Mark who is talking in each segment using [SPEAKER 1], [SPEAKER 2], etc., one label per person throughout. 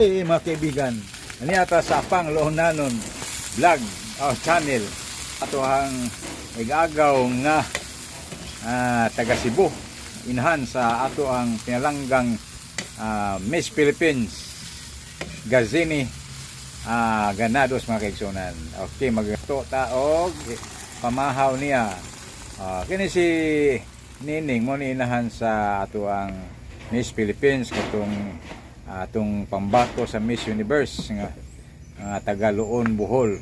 [SPEAKER 1] Eh, mga kaibigan, ani ata sa Apang Lohonanon vlog o channel ato ang nag-agaw nga ah, taga Cebu inahan sa ato ang pinalanggang ah, Miss Philippines Gazini ah, Ganados mga kaigsunan. Okay, magto taog pamahaw niya. Ah, kini si Nining mo ni inahan sa ato ang Miss Philippines katong atong pambato sa Miss Universe nga nga taga Luon Bohol.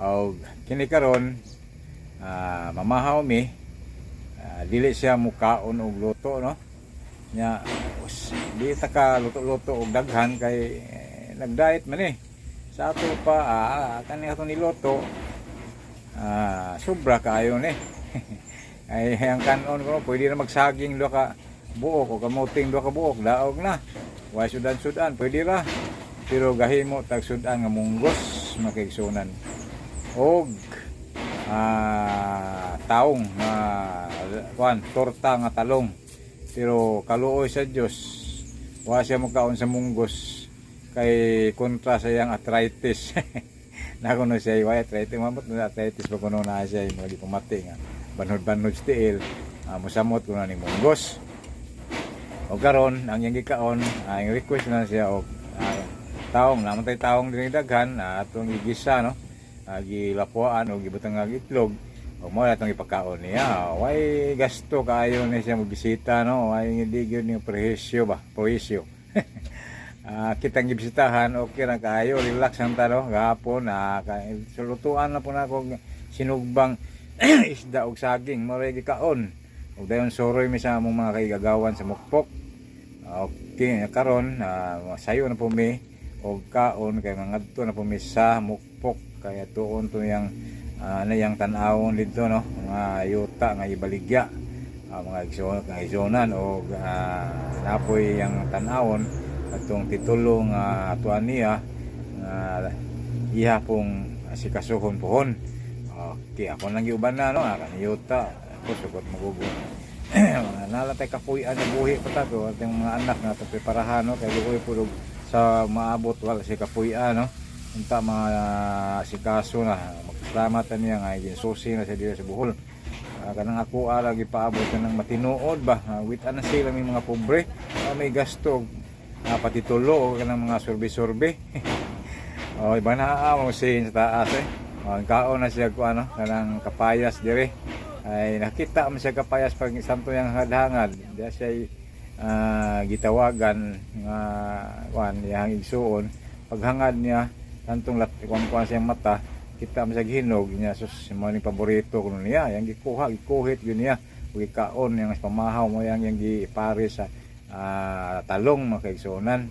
[SPEAKER 1] Og kini karon ah, mamahaw mi ah, dili siya mukaon og luto no. Nya us- di ta ka luto-luto og daghan kay eh, nag-diet man eh. Sa ato pa ah, kani ato niluto ah, sobra kaayo ni. ay ang kanon ko pwede na magsaging do ka buok o kamuting do ka buok daog na. Wa sudan-sudan pwede ra. Pero gahimo tag sudan nga munggos makigsunan. Og ah taong nga kuan torta nga talong. Pero kaluoy sa Dios wa siya mukaon sa munggos kay kontra sa iyang arthritis. Nakuno siya wa arthritis mamot na arthritis pa na siya mo di pumati nga banhod-banhod sa tiil. Ah, musamot kuno ni munggos. O karon ang iyang gikaon, ah, ang request na siya og ah, taong naman tay taong diri daghan ah, atong igisa no. Uh, gilapuan o gibutang nga itlog. O mo atong ipakaon niya. Way gasto kaayo ni siya magbisita no. Way hindi gyud ni presyo ba, presyo. Ah, kitang gibisitahan okay ra kaayo, relax ang taro gahapon ah, kay sulutuan na po na akong sinugbang isda og saging mo gikaon. Og dayon soroy mi sa among mga kaigagawan sa mukpok. Okay, karon uh, sayo na po mi og kaon kay ngadto na po mi sa mukpok. Kaya tuon to yang uh, na yang tan-awon dito no? Mga yuta nga ibaligya. Ah, mga igsoon nga izonan og uh, napoy yang tan-awon. Atong titulo nga atuan niya nga iha pong sikasuhon pohon okay ako nang giuban na no? Nga sugot magugo. Nalatay kapuyan na buhi pa tato at yung mga anak na preparahan no? Kay luoy pulog sa maabot wala si kapuyan no? Unta mga uh, sikaso na magsalamat na niya nga ginsusi na sa dira sa buhol. Uh, kanang ako ara gipaabot na ng matinuod ba? Uh, with ana sila may mga pobre. May gasto. Uh, pati tulo kanang mga sorbe-sorbe. Oh iba na mo sin sa taas eh. Oh, kaon na siya ko ano kanang kapayas dire ay nakita mo siya kapayas pag santo yang hadhangad diya siya ah, gitawagan nga kuan yang igsuon. Paghangad niya tantong lat kuan kuan siyang mata kita mo siya gihinog niya sus mo ni paborito kuno niya. Yang gikuha gikuhit yun niya. Ug kaon yang pamahaw mo yang yang gipare sa ah, talong mga kaigsuonan.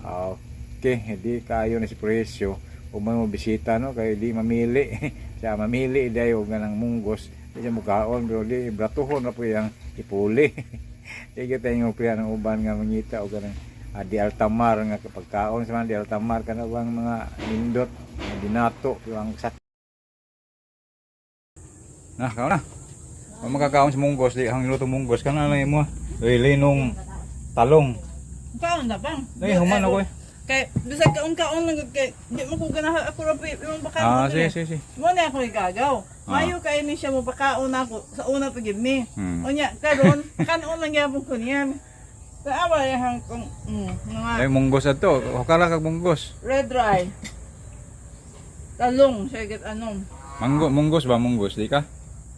[SPEAKER 1] Okay hindi kayo na si presyo kung may bisita no? Kay di mamili. Siya mamili dayo nga ng munggos siya mukaon pero di bratuhon na po yung ipuli di kita yung priya ng uban nga mangita o ganang ah, di altamar nga kapag kaon sa mga di altamar ka na bang mga nindot mga binato yung sak na kaon na Kung makakaon sa munggos di hang luto munggos kana lang mo Uy, linong talong
[SPEAKER 2] Kaon na bang?
[SPEAKER 1] Ay, human ako eh.
[SPEAKER 2] Kay, bisag kaon kaon lang kay, di mo ko ganahan ako ra yung baka.
[SPEAKER 1] Ah, sige, sige, sige.
[SPEAKER 2] Mo na ako igagaw.
[SPEAKER 1] Ah.
[SPEAKER 2] Mayo kay ni siya mo pakaon ako sa una pa gid ni.
[SPEAKER 1] Hmm.
[SPEAKER 2] Onya, karon kanon lang gyapon ko niyan. Sa awa yang kung mm, mga
[SPEAKER 1] Ay, munggos ato. Hukara kag munggos.
[SPEAKER 2] red dry. Talong, siya git anong,
[SPEAKER 1] Manggo, munggos ba? Munggos, di ka?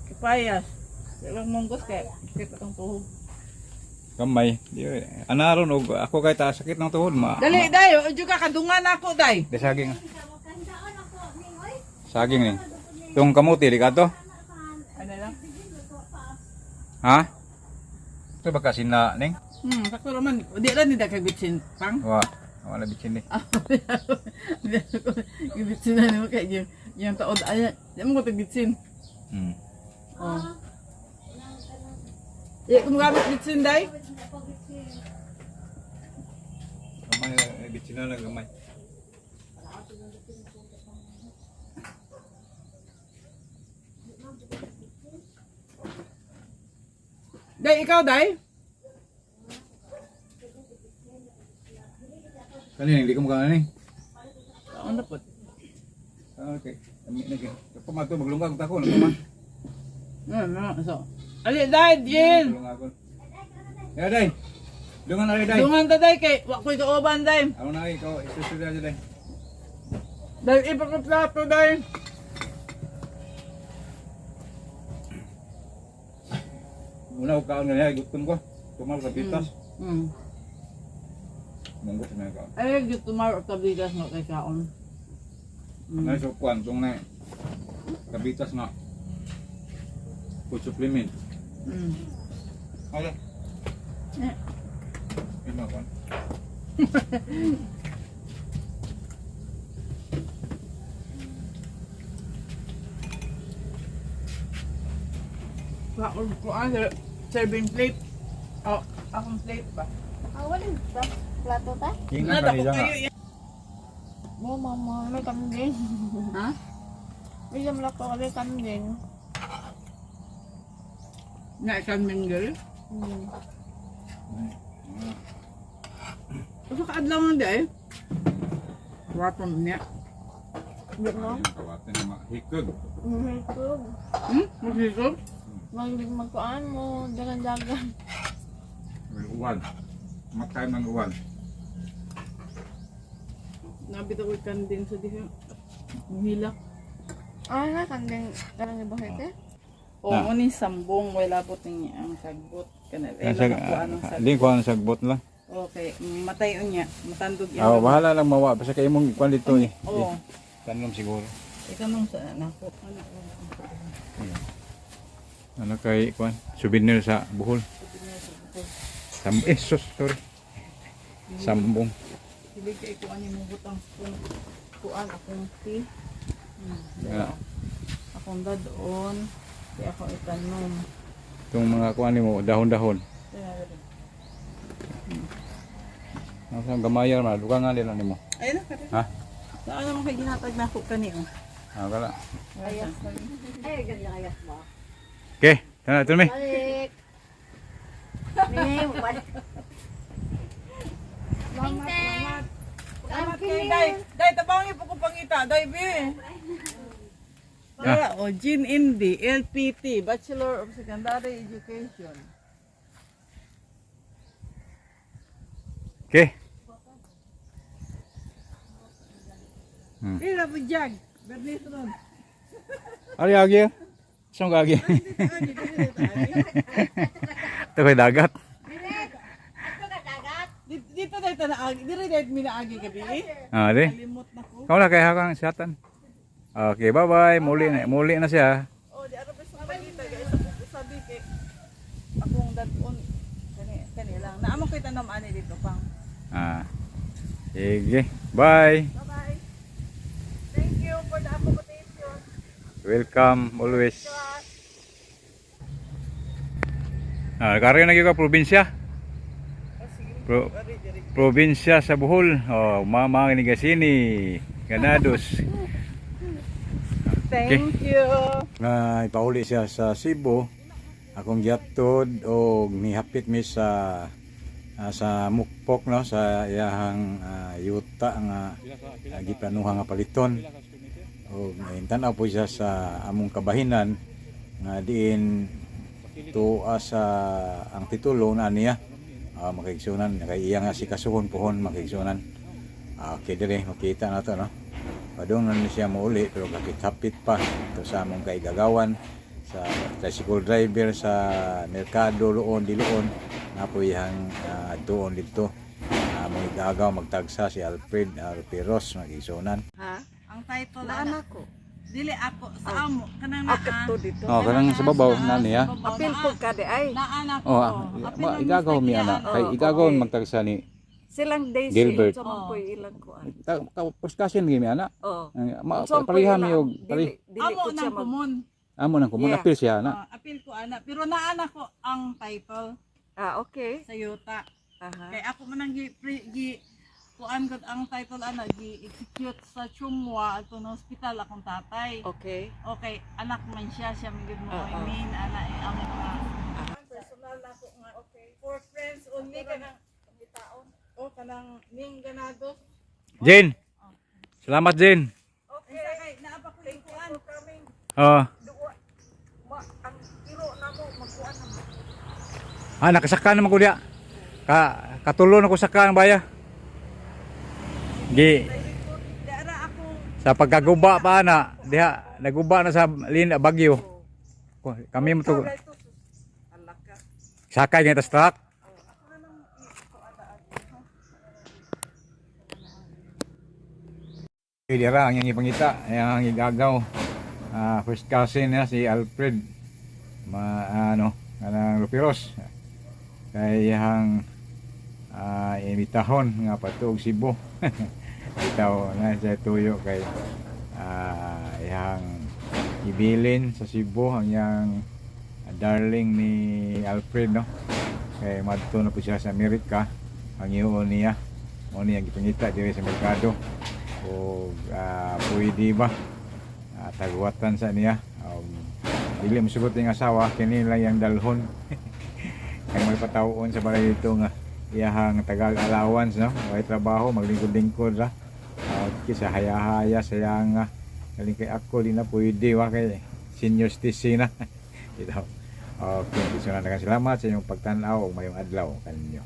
[SPEAKER 2] kapayas. Ilang munggos kay kita tong tuhog.
[SPEAKER 1] Kamay. Di, anaron og ako kay ta sakit ng tuhod ma.
[SPEAKER 2] Dali dayo, udyo ka kadungan ako day.
[SPEAKER 1] Di saging. Saging ni. Tung kamuti di ka to?
[SPEAKER 2] Ano lang?
[SPEAKER 1] Ha? Ito ba kasi na ning?
[SPEAKER 2] Hmm, sakto naman. Di ra ni dagkag bitsin pang.
[SPEAKER 1] Wa. Wala bitsin ni.
[SPEAKER 2] Ah, Gibitsin na naman kay yung, yung taod. Ay, di mo ko tagbitsin.
[SPEAKER 1] Hmm.
[SPEAKER 2] Oh. Di ko magamit bitsin, day.
[SPEAKER 1] Kamay bitsin na lang kamay.
[SPEAKER 2] Day, ikaw, day.
[SPEAKER 1] Kanina, hindi ka mukha na
[SPEAKER 2] Ano na po?
[SPEAKER 1] Ah, Okay. Ami na kay. Kapag mato maglungag ta ko, naman.
[SPEAKER 2] Ano, ano, so. Ali, dahil, Jin!
[SPEAKER 1] Maglungag ko. Ya dai. Dungan na dai.
[SPEAKER 2] Dungan ta day kay, wakoy kauban day.
[SPEAKER 1] Ako na ikaw, isusunod na dai.
[SPEAKER 2] Dahil ipagkaplato day.
[SPEAKER 1] Una ko kaon nga gutom ko. Tumal sa pitas.
[SPEAKER 2] Hmm.
[SPEAKER 1] Munggo sa mga kaon.
[SPEAKER 2] Ay, get tomorrow tabligas nga kay kaon. Hmm.
[SPEAKER 1] Ano so kwan tong na kabitas nga. Food supplement.
[SPEAKER 2] Hmm.
[SPEAKER 1] Ala.
[SPEAKER 2] Eh.
[SPEAKER 1] Ino kwan.
[SPEAKER 2] Kaon ko ang serving plate. Oh, akong plate ba?
[SPEAKER 3] Ah, walang pla- plato ta?
[SPEAKER 2] Nada ko
[SPEAKER 1] kanila nga.
[SPEAKER 2] kayo yan.
[SPEAKER 3] Mo, mama, may kambing.
[SPEAKER 2] Ha?
[SPEAKER 3] May jamlak ko may kambing.
[SPEAKER 2] Nga ikan mingle.
[SPEAKER 3] Hmm.
[SPEAKER 2] Usa ka adlaw man day. Wapon niya.
[SPEAKER 3] Di mo?
[SPEAKER 1] Kawatin na mahikog.
[SPEAKER 3] Mahitog.
[SPEAKER 2] Hmm? Magsigod?
[SPEAKER 3] Maglig magkuan mo, dagan-dagan.
[SPEAKER 1] May uwan. Makay man uwan.
[SPEAKER 2] Nabitaw ko ikan din sa diha. Muhila.
[SPEAKER 3] Ah, na, kambing. Karang ibahit eh.
[SPEAKER 2] O,
[SPEAKER 1] Ah.
[SPEAKER 2] ni sambong, wala po niya ang sagbot. Ako anong sagbot.
[SPEAKER 1] hindi ko ang sagbot lang.
[SPEAKER 2] Okay, matay niya. Matandog yan.
[SPEAKER 1] Ah, bahala lang mawa. Basta kayo mong kwan dito eh.
[SPEAKER 2] Oo.
[SPEAKER 1] Tanom siguro.
[SPEAKER 2] Ikaw nung sa nako. Ano,
[SPEAKER 1] Ano kay kwan? Souvenir sa Bohol. Sam eh, sus, sorry. Sambong.
[SPEAKER 2] Hindi kay kuan yung butang spoon. Kuan akong tea. Hmm.
[SPEAKER 1] Yeah.
[SPEAKER 2] Akong dadoon. Kaya ako itanom.
[SPEAKER 1] Itong mga kuan mo, dahon-dahon. Nasa gamayar man, duka nga nila nimo.
[SPEAKER 2] Ayun na, kare.
[SPEAKER 1] Ha?
[SPEAKER 2] Saan naman kay ginatag na ako kaniyo?
[SPEAKER 1] Ah, kala.
[SPEAKER 3] Ayas. Ay, ganyan ayas mo.
[SPEAKER 1] Okay, tana tuloy.
[SPEAKER 3] Balik! Ning, balik.
[SPEAKER 2] Salamat, salamat. Kay Day. Day, tabangin po ko pangita. Day, be. Para, o, Jean Indy, LPT, Bachelor of Secondary Education.
[SPEAKER 1] Okay. Hmm.
[SPEAKER 2] Pila po jag. Bernis ron.
[SPEAKER 1] Ari agi. Saan ka agi? Ito kay dagat.
[SPEAKER 2] Dito, na ito na agi. Dito na ito minaagi gabi.
[SPEAKER 1] Ah, di.
[SPEAKER 2] Limot na ko.
[SPEAKER 1] Kau na kay hakang siyatan. Okay, bye-bye. Muli na, muli na siya.
[SPEAKER 2] Oh, di ara pa sa pagita guys. Sabi kay akong dadon kani kani lang. Naamo ko tanom ani dito pang.
[SPEAKER 1] Ah. Sige. Bye.
[SPEAKER 2] Bye-bye. Thank you for the accommodation.
[SPEAKER 1] Welcome always. Ah, karyo na gyud ka probinsya. Pro, probinsya sa Bohol. Oh, mama ni Gasini. Ganados.
[SPEAKER 2] Thank you.
[SPEAKER 1] nga ipauli siya sa Cebu akong giatod o nihapit mi sa ah, sa mukpok no sa iyahang ah, yuta nga uh, giplanuhan nga paliton o tanaw po siya sa among kabahinan nga diin tuwa sa ang titulo na niya. Uh, makigsunan kay iya nga si kasuhon pohon makigsunan Ah, okay dire makita na to no? Padung na siya mauli pero kapit-hapit pa ito sa among kaigagawan sa tricycle driver sa merkado loon di loon na po yang uh, doon dito. Uh, mga igagaw magtagsa si Alfred Alperos magisunan
[SPEAKER 3] Ha?
[SPEAKER 2] Ang title
[SPEAKER 3] Na
[SPEAKER 2] ana.
[SPEAKER 3] anak ko.
[SPEAKER 2] Dili ako sa amo kanang naa.
[SPEAKER 3] Akit to dito.
[SPEAKER 1] oh kanang sa babaw na niya
[SPEAKER 3] Apil po ka di ay.
[SPEAKER 2] Naa ko.
[SPEAKER 1] oh ma, igagaw mi ana kay igagaw magtagsa ni
[SPEAKER 3] Silang days
[SPEAKER 1] Gilbert.
[SPEAKER 3] Sa mga ko'y ilang kuan.
[SPEAKER 1] ta- ka- puskasin gi mi ana
[SPEAKER 3] Oh.
[SPEAKER 1] Ma,
[SPEAKER 3] po ila-
[SPEAKER 1] mi og
[SPEAKER 3] Dili
[SPEAKER 2] Amo nang
[SPEAKER 3] mag...
[SPEAKER 2] kumon.
[SPEAKER 1] amo nang
[SPEAKER 3] Yeah.
[SPEAKER 1] apil siya na
[SPEAKER 2] Ah, apil ko ana pero naa ko ang title
[SPEAKER 3] Ah, okay.
[SPEAKER 2] sa yuta. Kay ako man ang gi kuan gud ang title ana gi execute sa Chumwa ato na hospital akong tatay.
[SPEAKER 3] Okay.
[SPEAKER 2] Okay, anak man siya, siya may mo
[SPEAKER 3] Oo.
[SPEAKER 2] I mean, ana eh, ang mga personal na ko nga, okay. For friends only ka nang taon. O, kanang ning ganados,
[SPEAKER 1] Jen. Salamat Jen.
[SPEAKER 2] Okay, kay naapa ko yung kuan.
[SPEAKER 1] Oh.
[SPEAKER 2] Ma, ang iro na mo magkuan.
[SPEAKER 1] Ah, nakasaka naman ko diya. Ka katulo na ko saka ng baya. Gi
[SPEAKER 2] Dara ako
[SPEAKER 1] sa pagkaguba pa na diha naguba na sa lin Bagyo. Kami mo to sakay nga tas truck. Dira ang iyang ipangita, ang igagaw. Ah, first cousin niya si Alfred ma ano kanang Lupiros. Kay yang ah imitahon nga patug Cebu. Itaw na siya tuyo kay ah yang ibilin sa Cebu ang yang darling ni Alfred no. Kay madto na po siya sa Amerika ang iyon niya. Mo niya gipangita diri sa merkado o uh, pwede ba uh, tagwatan sa niya um, dili mo sugot yung asawa kini lang yung dalhon kay may patawon sa balay dito nga iyahang tagal allowance no? May trabaho? Maglingkod-lingkod ra. Uh, kisa haya-haya sayang nga. Galing kay ako di na pwede. Wa kay senior citizen na. Ito okay gusto na salamat sa inyong pagtanaw ug mayong adlaw kanyo